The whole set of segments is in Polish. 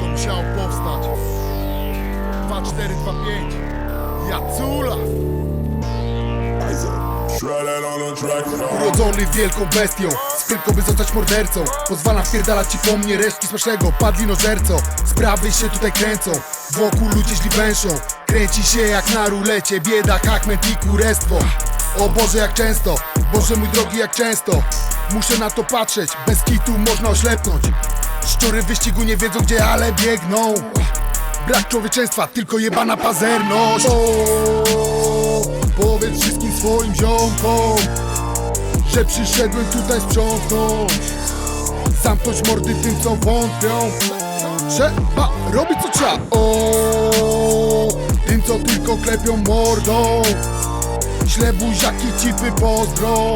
To musiało powstać. 2, 4, 2, 5. Jacula. Urodzony wielką bestią Tylko by zostać mordercą Pozwalam wpierdalać ci po mnie resztki smacznego Padli nożerco Sprawy się tutaj kręcą Wokół ludzie źli węszą Kręci się jak na rulecie Biedak, Ahmed i kurestwo O Boże jak często Boże mój drogi jak często Muszę na to patrzeć Bez kitu można oślepnąć. Szczury wyścigu nie wiedzą gdzie ale biegną. Brak człowieczeństwa, tylko jebana pazerność. O, Powiedz wszystkim swoim ziomkom Że przyszedłem tutaj sprzątnąć. Zamknąć mordy tym co wątpią. Trzeba robić co trzeba. O, Tym co tylko klepią mordą. Śle buziaki cipy pozdro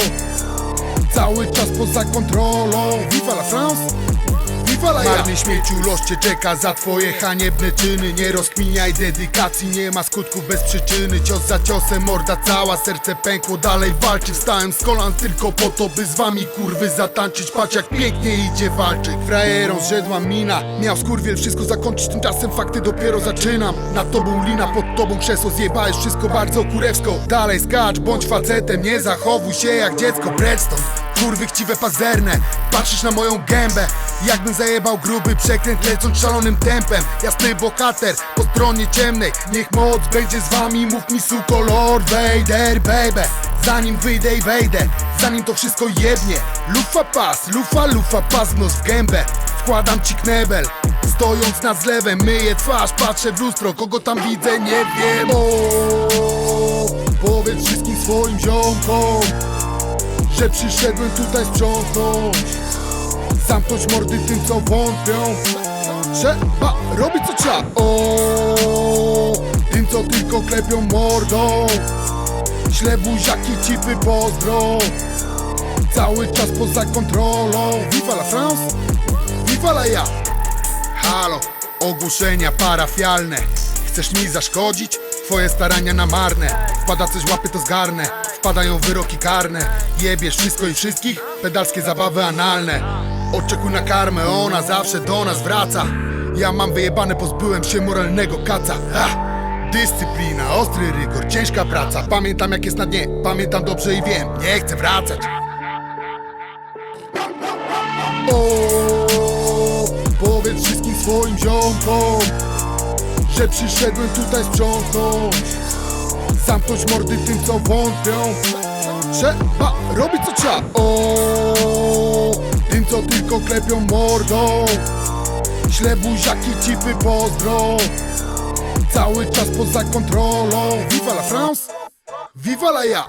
Cały czas poza kontrolą. Viva la France Marny śmieciu, los cię czeka za twoje haniebne czyny. Nie rozkminiaj dedykacji, nie ma skutków bez przyczyny. Cios za ciosem, morda cała, serce pękło Dalej walczy, wstałem z kolan tylko po to By z wami kurwy zatańczyć. Patrz jak pięknie idzie walczyć Frajerą zrzedła mina Miał skurwiel wszystko zakończyć. Tymczasem fakty dopiero zaczynam. Nad tobą lina, pod tobą krzesło Zjebałeś wszystko bardzo kurewsko. Dalej skacz, bądź facetem Nie zachowuj się jak dziecko, precz stąd Kurwy chciwe pazerne. Patrzysz na moją gębę Jakbym zajebał gruby przekręt lecąc szalonym tempem. Jasny bohater po stronie ciemnej. Niech moc będzie z wami Mów mi suko Lord Vader baby. Zanim wyjdę i wejdę Zanim to wszystko jebnie. Lufa pas, lufa lufa pas nos w gębę. Wkładam ci knebel Stojąc nad zlewem. Myję twarz, patrzę w lustro Kogo tam widzę nie wiem. O, Powiedz wszystkim swoim ziomkom że przyszedłem tutaj sprzątnąć. Zamknąć mordy tym co wątpią. Trzeba robić co trzeba. O, Tym co tylko klepią mordą. Śle buziaki cipy pozdro Cały czas poza kontrolą. Viva la France Viva la ja. Halo, ogłoszenia parafialne. Chcesz mi zaszkodzić? Twoje starania na marne. Wpada coś łapy to zgarnę Wpadają wyroki karne. Jebiesz wszystko i wszystkich Pedalskie zabawy analne. Oczekuj na karmę, ona zawsze do nas wraca. Ja mam wyjebane, pozbyłem się moralnego kaca. Ha! Dyscyplina, ostry rygor, ciężka praca. Pamiętam jak jest na dnie, pamiętam dobrze i wiem Nie chcę wracać. O, Powiedz wszystkim swoim ziomkom Że przyszedłem tutaj sprzątnąć Zamknąć mordy tym co wątpią. Trzeba robić co trzeba. O, Tym co tylko klepią mordą. Śle buziaki cipy pozdro Cały czas poza kontrolą. Viva la France. Viva la ja